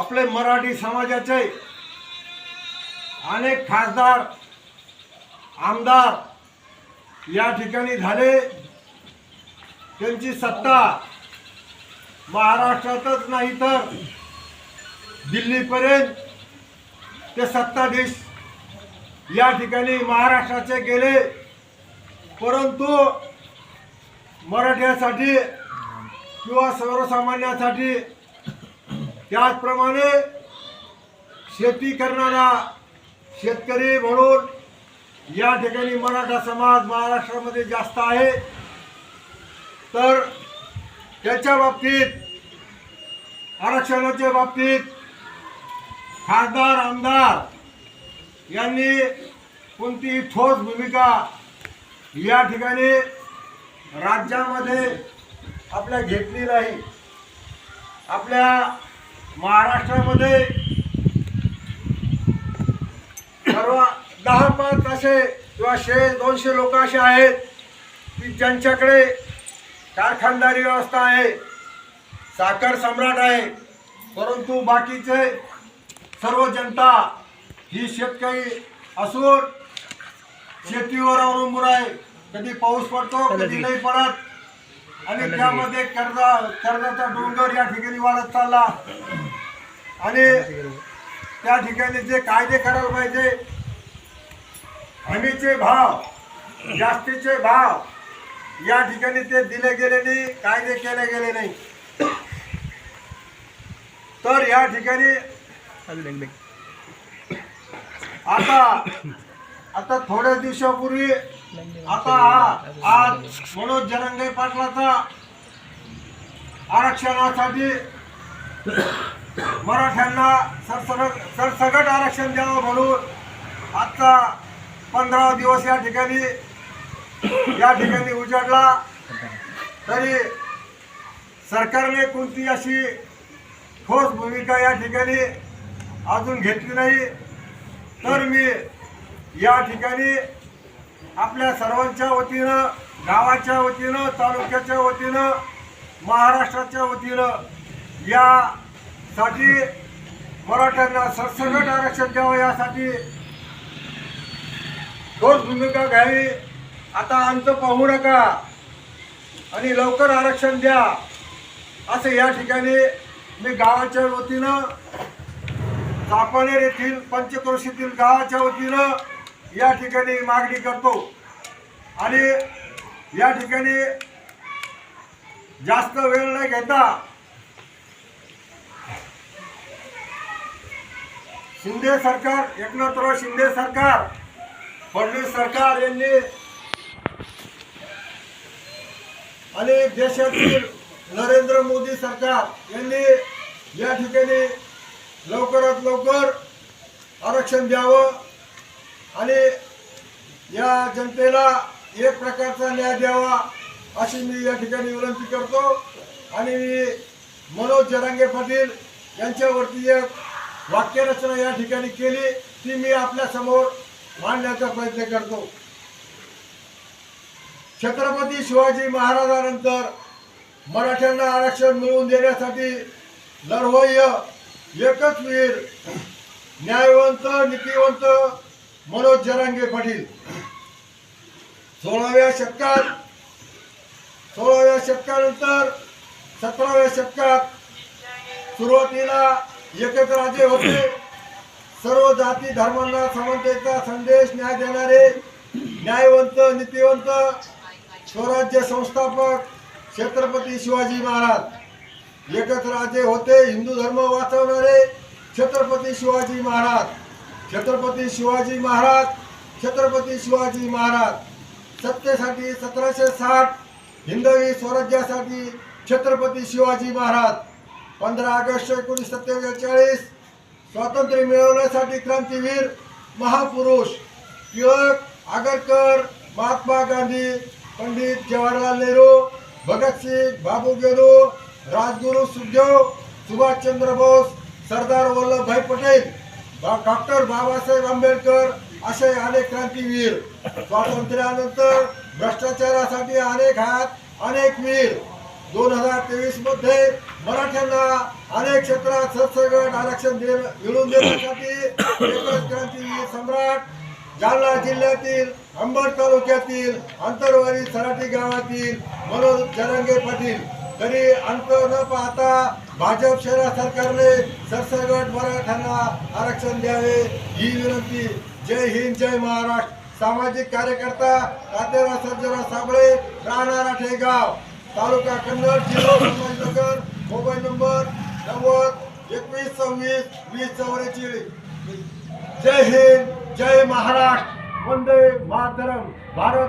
आपले मराठी समाजाचे अनेक खासदार आमदार या ठिकाणी झाले. त्यांची सत्ता महाराष्ट्रातच नाही तर दिल्लीपर्यंत ते सत्ताधीश या ठिकाणी महाराष्ट्राचे गेले. परंतु मराठ्यासाठी किंवा सर्वसामान्यासाठी त्याचप्रमाणे शेती करणारा शेतकरी म्हणून या ठिकाणी मराठा समाज महाराष्ट्रामध्ये जास्त आहे. तर त्याच्या बाबतीत आरक्षणाच्या बाबतीत खासदार आमदार यांनी कोणतीही ठोस भूमिका या ठिकाणी राज्यामध्ये आपल्या घेतली नाही. आपल्या महाराष्ट्रामध्ये सर्व दहा पाच असे किंवा शे दोनशे लोक असे आहेत की ज्यांच्याकडे कारखानदारी व्यवस्था आहे साखर सम्राट आहे परंतु बाकीचे सर्व जनता ही शेतकरी असून शेतीवर अवलंबून आहे. कधी पाऊस पडतो कधी नाही पडत. आणि त्यामध्ये कर्जा कर्जाचा डोंगर या ठिकाणी वाढत चालला. आणि त्या ठिकाणी जे कायदे करायला पाहिजे हमीचे भाव जास्तीचे भाव या ठिकाणी ते दिले गेले नाही कायदे केले गेले नाही. तर या ठिकाणी आता आता थोड्या दिवसापूर्वी आता हा आज मनोज जरंगे पाटलाचा आरक्षणासाठी मराठ्यांना सरसगट सरसगट आरक्षण द्यावं म्हणून आजचा पंधरा दिवस या ठिकाणी या ठिकाणी उजाडला. तरी सरकारने कोणती अशी ठोस भूमिका या ठिकाणी अजून घेतली नाही. तर मी या ठिकाणी आपल्या सर्वांच्या वतीनं गावाच्या वतीनं तालुक्याच्या वतीनं महाराष्ट्राच्या वतीनं या साठी मराठ्यांना सरसकट आरक्षण द्यावं यासाठी ठोस भूमिका घ्यावी. आता अंत पाहू नका आणि लवकर आरक्षण द्या असं या ठिकाणी मी गावाच्या वतीनं चापानेर येथील पंचक्रोशीतील गावाच्या वतीनं या ठिकाणी मागणी करतो. आणि या ठिकाणी जास्त वेळ न घेता शिंदे सरकार एकनाथराव शिंदे सरकार फडणवीस सरकार यांनी आणि देशातील नरेंद्र मोदी सरकार यांनी या ठिकाणी लवकरात लवकर आरक्षण द्यावं आणि या जनतेला एक प्रकारचा न्याय द्यावा अशी मी या ठिकाणी विनंती करतो. आणि मी मनोज जरांगे पाटील यांच्यावरती एक वाक्यरचना या ठिकाणी केली ती मी आपल्यासमोर मांडण्याचा प्रयत्न करतो. छत्रपती शिवाजी महाराजानंतर मराठ्यांना आरक्षण मिळवून देण्यासाठी लढवय्य एकच वीर न्यायवंत नीतिवंत मनोज जरांगे पाटील. सोळाव्या शतकात सोळाव्या शतकानंतर सतराव्या शतकात सुरुवातीला एकच राजे होते. सर्व जाती धर्मांना समानतेचा संदेश न्याय देणारे न्यायवंत नीतिवंत स्वराज्य संस्थापक छत्रपती शिवाजी महाराज. एकच राजे होते हिंदू धर्म वाचवणारे छत्रपती शिवाजी महाराज. छत्रपती शिवाजी महाराज छत्रपती शिवाजी महाराज. सत्तेसाठी सतराशे साठ हिंदवी स्वराज्यासाठी छत्रपती शिवाजी महाराज. पंधरा ऑगस्ट एकोणीस सत्तेचाळीस. स्वातंत्र्य मिळवण्यासाठी क्रांतीवीर महापुरुष टिळक आगरकर महात्मा गांधी पंडित जवाहरलाल नेहरू भगतसिंग बाबू गेलो राजगुरू सुखदेव सुभाषचंद्र बोस सरदार वल्लभभाई पटेल बा- डॉक्टर बाबासाहेब आंबेडकर असे अनेक क्रांतीवीर. स्वातंत्र्यानंतर भ्रष्टाचारासाठी अनेक हात अनेक वीर. दोन हजार तेवीसमध्ये मराठ्यांना अनेक क्षेत्रात सरसगट आरक्षण दे- मिळवून देण्यासाठी एकच क्रांतीवीर सम्राट जालना जिल्ह्यातील अंबड तालुक्यातील अंतरवाडी सराटी गावातील मनोज जरंगे पाटील. तरी अंत न पाहता भाजप सेना सरकारने सरसगट मराठ्यांना आरक्षण द्यावे ही विनंती. जय हिंद जय महाराष्ट्र. सामाजिक कार्यकर्ता तात्याराव सज्जराव साबळे राहणार ठेगाव तालुका कन्नड जिल्हा वीस वीस चौवेचाळीस जय हिंद जय महाराष्ट्र. वंदे मातरम. भारत